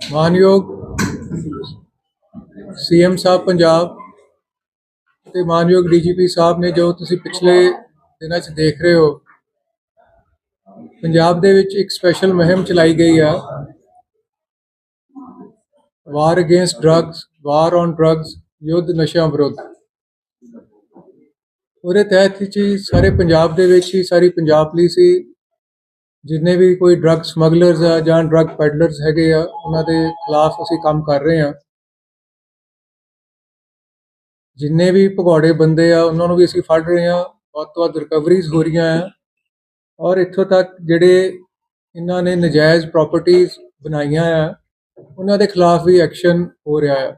ਮਾਨਯੋਗ ਸੀਐਮ ਸਾਹਿਬ ਪੰਜਾਬ ਤੇ ਮਾਨਯੋਗ ਡੀਜੀਪੀ ਸਾਹਿਬ ਨੇ ਜੋ ਤੁਸੀਂ ਪਿਛਲੇ ਦਿਨਾਂ 'ਚ ਦੇਖ ਰਹੇ ਹੋ, ਪੰਜਾਬ ਦੇ ਵਿੱਚ ਇੱਕ ਸਪੈਸ਼ਲ ਮੁਹਿੰਮ ਚਲਾਈ ਗਈ ਆ। War against drugs war on drugs ਯੁੱਧ ਨਸ਼ਿਆਂ ਵਿਰੁੱਧ। ਉਹਦੇ ਤਹਿਤ ਹੀ ਸਾਰੇ ਪੰਜਾਬ ਦੇ ਵਿੱਚ ਹੀ ਸਾਰੀ ਪੰਜਾਬ ਪੁਲਿਸ ਹੀ ਜਿੰਨੇ ਵੀ ਕੋਈ ਡਰੱਗ ਸਮਗਲਰਸ ਆ ਜਾਂ ਡਰੱਗ ਪੈਡਲਰਸ ਹੈਗੇ ਆ, ਉਹਨਾਂ ਦੇ ਖਿਲਾਫ ਅਸੀਂ ਕੰਮ ਕਰ ਰਹੇ ਆ ਜਿੰਨੇ ਵੀ ਭਗੌੜੇ ਬੰਦੇ ਆ, ਉਹਨਾਂ ਨੂੰ ਵੀ ਅਸੀਂ ਫੜ ਰਹੇ ਆ ਵੱਧ ਤੋਂ ਵੱਧ ਰਿਕਵਰੀਜ਼ ਹੋ ਰਹੀਆਂ ਆ। ਔਰ ਇੱਥੋਂ ਤੱਕ ਜਿਹੜੇ ਇਹਨਾਂ ਨੇ ਨਜਾਇਜ਼ ਪ੍ਰਾਪਰਟੀਆਂ ਬਣਾਈਆਂ ਆ, ਉਹਨਾਂ ਦੇ ਖਿਲਾਫ ਵੀ ਐਕਸ਼ਨ ਹੋ ਰਿਹਾ ਆ।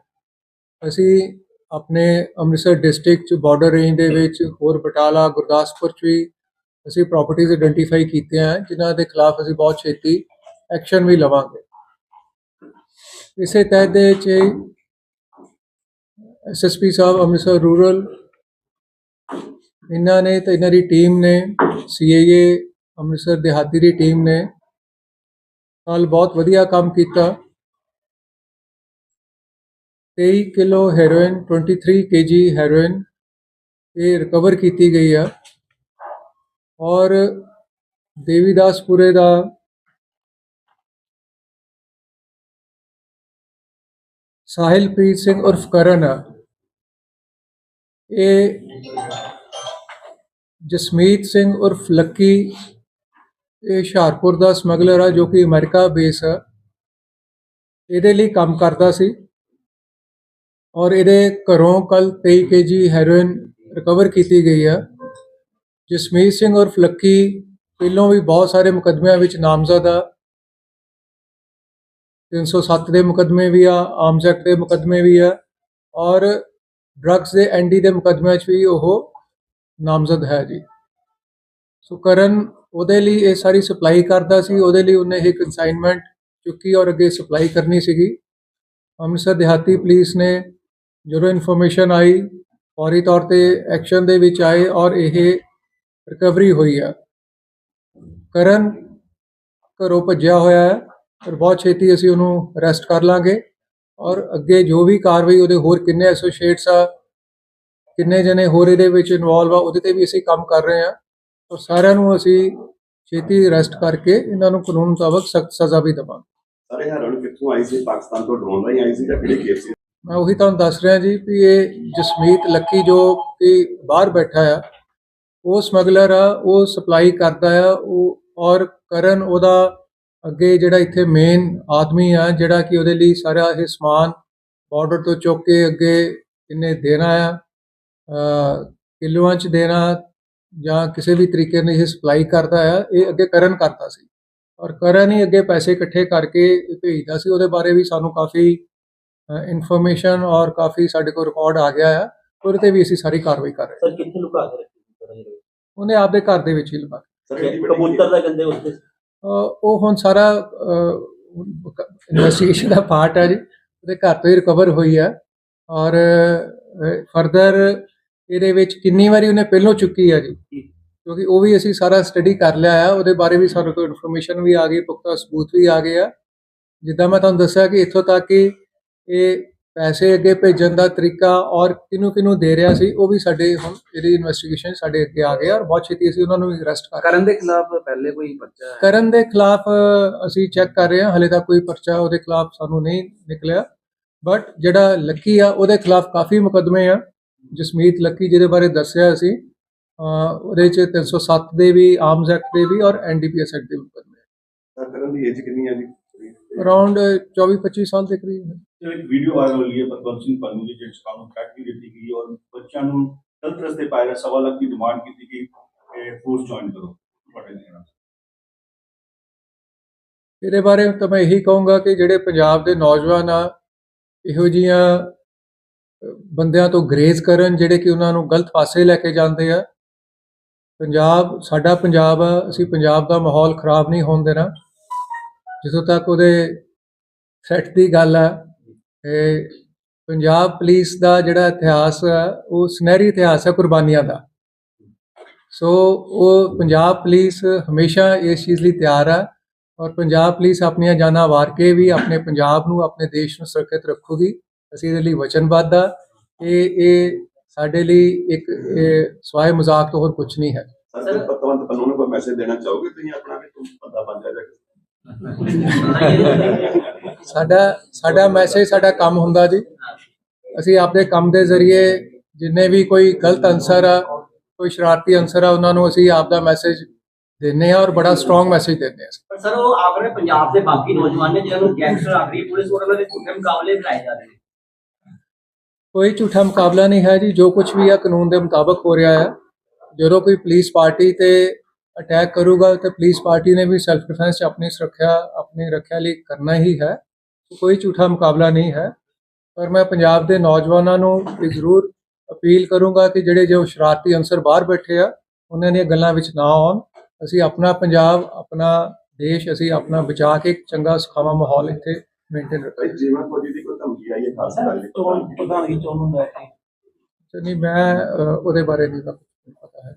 ਅਸੀਂ ਆਪਣੇ ਅੰਮ੍ਰਿਤਸਰ ਡਿਸਟ੍ਰਿਕਟ ਚ ਬਾਰਡਰ ਰੇਂਜ ਦੇ ਵਿੱਚ ਹੋਰ ਬਟਾਲਾ, ਗੁਰਦਾਸਪੁਰ ਚ ਵੀ ਅਸੀਂ ਪ੍ਰਾਪਰਟੀਆਂ ਆਇਡੈਂਟੀਫਾਈ ਕੀਤੀਆਂ ਹੈ ਜਿਨ੍ਹਾਂ ਦੇ ਖਿਲਾਫ ਅਸੀਂ ਬਹੁਤ ਛੇਤੀ ਐਕਸ਼ਨ ਵੀ ਲਵਾਂਗੇ। ਇਸੇ ਤਹਿਤ ਦੇ ਵਿੱਚ ਐਸਐਸਪੀ ਸਾਹਿਬ ਅੰਮ੍ਰਿਤਸਰ ਰੂਰਲ ਇਹਨਾਂ ਨੇ ਤੇ ਇਹਨਾਂ ਦੀ ਟੀਮ ਨੇ ਸੀਏਏ ਅੰਮ੍ਰਿਤਸਰ ਦਿਹਾਤੀ ਦੀ ਟੀਮ ਨੇ ਕੱਲ ਬਹੁਤ ਵਧੀਆ ਕੰਮ ਕੀਤਾ। 23 ਕਿਲੋ ਹੈਰੋਇਨ 23 ਕੇਜੀ ਹੈਰੋਇਨ ਇਹ ਰਿਕਵਰ ਕੀਤੀ ਗਈ ਆ। ਔਰ ਦੇਵੀਦਾਸਪੁਰੇ ਦਾ ਸਾਹਿਲਪ੍ਰੀਤ ਸਿੰਘ ਉਰਫ ਕਰਨ ਆ ਇਹ ਜਸਮੀਤ ਸਿੰਘ ਉਰਫ ਲੱਕੀ, ਇਹ ਹੁਸ਼ਿਆਰਪੁਰ ਦਾ ਸਮਗਲਰ ਆ, ਜੋ ਕਿ ਅਮਰੀਕਾ ਬੇਸ ਆ। ਇਹਦੇ ਲਈ ਕੰਮ ਕਰਦਾ ਸੀ। ਔਰ ਇਹਦੇ ਘਰੋਂ ਕੱਲ 23 ਕੇਜੀ ਹੈਰੋਇਨ ਰਿਕਵਰ ਕੀਤੀ ਗਈ ਆ। ਜਸਮੀਤ ਸਿੰਘ ਔਰ ਫਲੱਕੀ ਪਹਿਲੋਂ ਵੀ ਬਹੁਤ ਸਾਰੇ ਮੁਕੱਦਮਿਆਂ ਵਿੱਚ ਨਾਮਜ਼ਦ ਆ। 307 ਦੇ ਮੁਕੱਦਮੇ ਵੀ ਆ ਆਰਮਸ ਐਕਟ ਦੇ ਮੁਕੱਦਮੇ ਵੀ ਆ ਔਰ ਡਰੱਗਸ ਦੇ ਐਨਡੀ ਦੇ ਮੁਕੱਦਮਿਆਂ 'ਚ ਵੀ ਉਹ ਨਾਮਜ਼ਦ ਹੈ ਜੀ। ਸੋ ਕਰਨ ਉਹਦੇ ਲਈ ਇਹ ਸਾਰੀ ਸਪਲਾਈ ਕਰਦਾ ਸੀ, ਉਹਦੇ ਲਈ ਉਹਨੇ ਇਹ ਕਨਸਾਈਨਮੈਂਟ ਚੁੱਕੀ ਔਰ ਅੱਗੇ ਸਪਲਾਈ ਕਰਨੀ ਸੀਗੀ। ਅੰਮ੍ਰਿਤਸਰ ਦਿਹਾਤੀ ਪੁਲਿਸ ਨੇ ਜਦੋਂ ਇਨਫੋਰਮੇਸ਼ਨ ਆਈ, ਫੌਰੀ ਤੌਰ ਤੇ ਐਕਸ਼ਨ ਦੇ ਵਿੱਚ ਆਏ ਔਰ ਇਹ ਰਿਕਵਰੀ ਹੋਈ ਆ। ਕਰਨ ਘਰੋਂ ਭੱਜਿਆ ਹੋਇਆ ਹੈ ਪਰ ਬਹੁਤ ਛੇਤੀ ਅਸੀਂ ਉਹਨੂੰ ਅਰੈਸਟ ਕਰ ਲਾਂਗੇ ਔਰ ਅੱਗੇ ਜੋ ਵੀ ਕਾਰਵਾਈ ਉਹਦੇ ਹੋਰ ਕਿੰਨੇ ਐਸੋਸੀਏਟਸ ਆ ਕਿੰਨੇ ਜਣੇ ਹੋਰ ਇਹਦੇ ਵਿੱਚ ਇਨਵੋਲਵ ਆ ਉਹਦੇ ਤੇ ਵੀ ਅਸੀਂ ਕੰਮ ਕਰ ਰਹੇ ਹਾਂ। ਔਰ ਸਾਰਿਆਂ ਨੂੰ ਅਸੀਂ ਛੇਤੀ ਅਰੈਸਟ ਕਰਕੇ ਇਹਨਾਂ ਨੂੰ ਕਾਨੂੰਨ ਮੁਤਾਬਕ ਸਖਤ ਸਜ਼ਾ ਵੀ ਦੇਵਾਂਗੇ। ਸਾਰੇ ਹੈਰੋਇਨ ਕਿੱਥੋਂ ਆਈ ਸੀ? ਪਾਕਿਸਤਾਨ ਤੋਂ ਡਰੋਨ ਰਾਹੀਂ ਆਈ ਸੀ ਜਾਂ ਕਿਹੜੇ ਕੇਸ ਸੀ? ਮੈਂ ਉਹੀ ਤੁਹਾਨੂੰ ਦੱਸ ਰਿਹਾ ਜੀ ਵੀ ਇਹ ਜਸਮੀਤ ਲੱਕੀ ਜੋ ਕਿ ਬਾਹਰ ਬੈਠਾ ਆ ਉਹ ਸਮਗਲਰ ਆ ਉਹ ਸਪਲਾਈ ਕਰਦਾ ਆ ਉਹ ਔਰ ਕਰਨ ਉਹਦਾ ਅੱਗੇ ਜਿਹੜਾ ਇੱਥੇ ਮੇਨ ਆਦਮੀ ਆ ਜਿਹੜਾ ਕਿ ਉਹਦੇ ਲਈ ਸਾਰਾ ਇਹ ਸਮਾਨ ਬਾਰਡਰ ਤੋਂ ਚੁੱਕ ਕੇ ਅੱਗੇ ਇਹਨੇ ਦੇਣਾ ਆ ਅ, ਕਿਲੋਆਂ ਚ ਦੇਣਾ ਜਾਂ ਕਿਸੇ ਵੀ ਤਰੀਕੇ ਨਾਲ ਇਹ ਸਪਲਾਈ ਕਰਦਾ ਆ ਇਹ ਅੱਗੇ ਕਰਨ ਕਰਦਾ ਸੀ। ਔਰ ਕਰਨ ਹੀ ਅੱਗੇ ਪੈਸੇ ਇਕੱਠੇ ਕਰਕੇ ਇਹ ਭੇਜਦਾ ਸੀ ਉਹਦੇ ਬਾਰੇ ਵੀ ਸਾਨੂੰ ਕਾਫੀ ਇਨਫੋਰਮੇਸ਼ਨ ਔਰ ਕਾਫੀ ਸਾਡੇ ਕੋਲ ਰਿਕਾਰਡ ਆ ਗਿਆ ਆ ਉਹਦੇ ਤੇ ਵੀ ਅਸੀਂ ਸਾਰੀ ਕਾਰਵਾਈ ਕਰ ਰਹੇ ਹਾਂ। ਸਰ ਕਿੱਥੇ ਲੁਕਾ ਕੇ ਉਹਨੇ ਆਪਦੇ ਘਰ ਦੇ ਵਿੱਚ ਹੀ ਵੱਡੀ ਕਬੂਤਰ ਦਾ ਕਹਿੰਦੇ ਉੱਤੇ ਉਹ ਹੁਣ ਸਾਰਾ ਇਨਵੈਸਟੀਗੇਸ਼ਨ ਦਾ ਪਾਰਟ ਹੈ ਜੀ। ਉਹਦੇ ਘਰ ਤੋਂ ਹੀ ਰਿਕਵਰ ਹੋਈ ਹੈ। ਔਰ ਫਰਦਰ ਇਹਦੇ ਵਿੱਚ ਕਿੰਨੀ ਵਾਰੀ ਉਹਨੇ ਪਹਿਲੋਂ ਚੁੱਕੀ ਹੈ ਜੀ। ਕਿਉਂਕਿ ਉਹ ਵੀ ਅਸੀਂ ਸਾਰਾ ਸਟੱਡੀ ਕਰ ਲਿਆ ਆ। ਉਹਦੇ ਬਾਰੇ ਵੀ ਸਾਡੇ ਕੋਲ ਇਨਫੋਰਮੇਸ਼ਨ ਵੀ ਆ ਗਈ ਪੁਖਤਾ ਸਬੂਤ ਵੀ ਆ ਗਏ ਆ ਜਿੱਦਾਂ ਮੈਂ ਤੁਹਾਨੂੰ ਦੱਸਿਆ ਕਿ ਇੱਥੋਂ ਤੱਕ ਕਿ ਇਹ ਪੈਸੇ ਅੱਗੇ ਭੇਜਣ ਦਾ ਤਰੀਕਾ ਔਰ ਕਿਹਨੂੰ ਕਿਹਨੂੰ ਦੇ ਰਿਹਾ ਸੀ ਉਹ ਵੀ ਸਾਡੇ ਹੁਣ ਇਹਦੀ ਇਨਵੈਸਟੀਗੇਸ਼ਨ ਸਾਡੇ ਅੱਗੇ ਆ ਗਏ ਆ ਔਰ ਬਹੁਤ ਛੇਤੀ ਅਸੀਂ ਉਹਨਾਂ ਨੂੰ ਵੀ ਅਰੈਸਟ ਕਰ ਕਰਨ ਦੇ ਖਿਲਾਫ ਪਹਿਲੇ ਕੋਈ ਪਰਚਾ ਹੈ? ਕਰਨ ਦੇ ਖਿਲਾਫ ਅਸੀਂ ਚੈੱਕ ਕਰ ਰਹੇ ਹਾਂ ਹਲੇ ਤੱਕ ਕੋਈ ਪਰਚਾ ਉਹਦੇ ਖਿਲਾਫ ਸਾਨੂੰ ਨਹੀਂ ਨਿਕਲਿਆ। ਬਟ ਜਿਹੜਾ ਲੱਕੀ ਆ ਉਹਦੇ ਖਿਲਾਫ ਕਾਫੀ ਮੁਕੱਦਮੇ ਆ। ਜਸਮੀਤ ਲੱਕੀ ਜਿਹਦੇ ਬਾਰੇ ਦੱਸਿਆ ਅਸੀਂ ਉਹਦੇ ਚ 307 ਦੇ ਵੀ ਆਰਮਸ ਐਕਟ ਦੇ ਵੀ ਔਰ ਐਨਡੀਪੀਐਸ ਐਕਟ ਦੇ ਮੁਕੱਦਮੇ ਕਰਨ ਦੀ ਏਜ ਕਿੰਨੀ ਹੈ ਜੀ? ਅਰਾਊਂਡ 24 25 ਸਾਲ ਦੇ ਕਰੀਬ ਹੈ। ਇੱਕ ਵੀਡੀਓ ਵਾਇਰਲ ਹੋਈ ਹੈ ਪਤਵੰਤ ਸਿੰਘ ਪੰਨੂ ਦੀ ਜਿਸ ਨੂੰ ਥ੍ਰੈਟ ਵੀ ਦਿੱਤੀ ਗਈ ਔਰ ਬੱਚਿਆਂ ਨੂੰ ਗਲਤ ਰਸਤੇ ਪਾਇਆ ਗਿਆ ਸਵਾ ਲੱਖ ਦੀ ਡਿਮਾਂਡ ਕੀਤੀ ਗਈ। ਕਿ ਫੋਰਸ ਜੁਆਇਨ ਕਰੋ ਤੁਹਾਡੇ ਨਾਲ ਇਹਦੇ। ਬਾਰੇ ਤਾਂ ਮੈਂ ਇਹੀ ਕਹੂੰਗਾ ਕਿ ਜਿਹੜੇ ਪੰਜਾਬ ਦੇ ਨੌਜਵਾਨ ਆ ਇਹੋ ਜੀਆਂ ਬੰਦਿਆਂ ਤੋਂ ਗਰੇਜ਼ ਕਰਨ ਜਿਹੜੇ ਕਿ ਉਹਨਾਂ ਨੂੰ ਗਲਤ ਪਾਸੇ ਲੈ ਕੇ ਜਾਂਦੇ ਆ। ਪੰਜਾਬ ਸਾਡਾ ਪੰਜਾਬ ਆ ਅਸੀਂ ਪੰਜਾਬ ਦਾ ਮਾਹੌਲ ਖਰਾਬ ਨਹੀਂ ਹੋਣ ਦੇਣਾ। ਜਿੱਥੋਂ ਤੱਕ ਉਹਦੇ ਥ੍ਰੈਟ ਦੀ ਗੱਲ ਆ ਇਹ ਪੰਜਾਬ ਪੁਲਿਸ ਦਾ ਜਿਹੜਾ ਇਤਿਹਾਸ ਆ, ਉਹ ਸੁਨਹਿਰੀ ਇਤਿਹਾਸ ਹੈ ਕੁਰਬਾਨੀਆਂ ਦਾ। ਸੋ ਉਹ ਪੰਜਾਬ ਪੁਲਿਸ ਹਮੇਸ਼ਾ ਇਸ ਚੀਜ਼ ਲਈ ਤਿਆਰ ਆ ਔਰ ਪੰਜਾਬ ਪੁਲਿਸ ਆਪਣੀਆਂ ਜਾਨਾਂ ਵਾਰ ਕੇ ਵੀ ਆਪਣੇ ਪੰਜਾਬ ਨੂੰ, ਆਪਣੇ ਦੇਸ਼ ਨੂੰ ਸੁਰੱਖਿਅਤ ਰੱਖੂਗੀ। ਅਸੀਂ ਇਹਦੇ ਲਈ ਵਚਨਬੱਧ ਆ। ਇਹ ਇਹ ਸਾਡੇ ਲਈ ਇੱਕ, ਇਹ ਸਵਾਏ ਮਜ਼ਾਕ ਤੋਂ ਹੋਰ ਕੁਝ ਨਹੀਂ ਹੈ। ਸਰ ਪਤਵੰਤ ਪੰਨੂ ਨੂੰ ਕੋਈ ਮੈਸੇਜ ਦੇਣਾ ਚਾਹੋਗੇ ਤੁਸੀਂ ਆਪਣਾ ਵੀ? ਤੂੰ ਬੰਦਾ ਬਣ ਜਾ ਜਾ ਸਾਡਾ ਸਾਡਾ ਮੈਸੇਜ ਸਾਡਾ ਕੰਮ ਹੁੰਦਾ ਜੀ। ਅਸੀਂ ਆਪਣੇ ਕੰਮ ਦੇ ਜ਼ਰੀਏ ਜਿੰਨੇ ਵੀ ਕੋਈ ਗਲਤ ਅਨਸਰ ਆ ਕੋਈ ਸ਼ਰਾਰਤੀ ਅਨਸਰ ਆ ਉਹਨਾਂ ਨੂੰ ਅਸੀਂ ਆਪ ਦਾ ਮੈਸੇਜ ਦਿੰਦੇ ਆ ਔਰ ਬੜਾ ਸਟਰੋਂਗ ਮੈਸੇਜ ਦਿੰਦੇ ਆ। ਸਰ ਉਹ ਆਪਣੇ ਪੰਜਾਬ ਦੇ ਬਾਕੀ ਨੌਜਵਾਨ ਨੇ ਜਿਹਨਾਂ ਨੂੰ ਗੈਂਗਸਟਰ ਆਖ ਰਹੀ ਹੈ ਪੁਲਿਸ ਉਹਨਾਂ ਦੇ ਝੂਠੇ ਮੁਕਾਬਲੇ ਕਰਾਏ ਜਾ ਰਹੇ ਨੇ। ਕੋਈ ਝੂਠਾ ਮੁਕਾਬਲਾ ਨਹੀਂ ਹੈ ਜੀ ਜੋ ਕੁਝ ਵੀ ਆ ਕਾਨੂੰਨ ਦੇ ਮੁਤਾਬਕ ਹੋ ਰਿਹਾ ਹੈ ਜਦੋਂ ਕੋਈ ਪੁਲਿਸ ਪਾਰਟੀ ਤੇ ਅਟੈਕ ਕਰੂਗਾ ਤੇ ਪੁਲਿਸ ਪਾਰਟੀ ਨੇ ਵੀ ਸੈਲਫ ਡਿਫੈਂਸ 'ਚ ਆਪਣੀ ਸੁਰੱਖਿਆ ਆਪਣੀ ਰੱਖਿਆ ਲਈ ਕਰਨਾ ਹੀ ਹੈ। ਕੋਈ ਝੂਠਾ ਮੁਕਾਬਲਾ ਨਹੀਂ ਹੈ। ਪਰ ਮੈਂ ਪੰਜਾਬ ਦੇ ਨੌਜਵਾਨਾਂ ਨੂੰ ਇਹ ਜ਼ਰੂਰ ਅਪੀਲ ਕਰੂੰਗਾ ਕਿ ਜਿਹੜੇ ਜੋ ਸ਼ਰਾਰਤੀ ਅਨਸਰ ਬਾਹਰ ਬੈਠੇ ਆ ਉਹਨਾਂ ਦੀਆਂ ਗੱਲਾਂ ਵਿੱਚ ਨਾ ਆਉਣ। ਅਸੀਂ ਆਪਣਾ ਪੰਜਾਬ ਆਪਣਾ ਦੇਸ਼ ਅਸੀਂ ਆਪਣਾ ਬਚਾ ਕੇ ਇੱਕ ਚੰਗਾ ਸੁਖਾਵਾਂ ਮਾਹੌਲ ਇੱਥੇ ਮੇਨਟੇਨ ਰੱਖਾਂਗੇ ਜੀਵਨ ਫੌਜੀ ਦੀ ਕੋਈ ਧਮਕੀ ਆਈ ਹੈ ਖਾਸ ਕਰਕੇ ਚੋਣ ਪ੍ਰਧਾਨਗੀ ਚੋਣ ਨੂੰ ਲੈ ਕੇ। ਤੇ ਨਹੀਂ ਮੈਂ ਉਹਦੇ ਬਾਰੇ ਨਹੀਂ ਤਾਂ ਪਤਾ ਹੈ।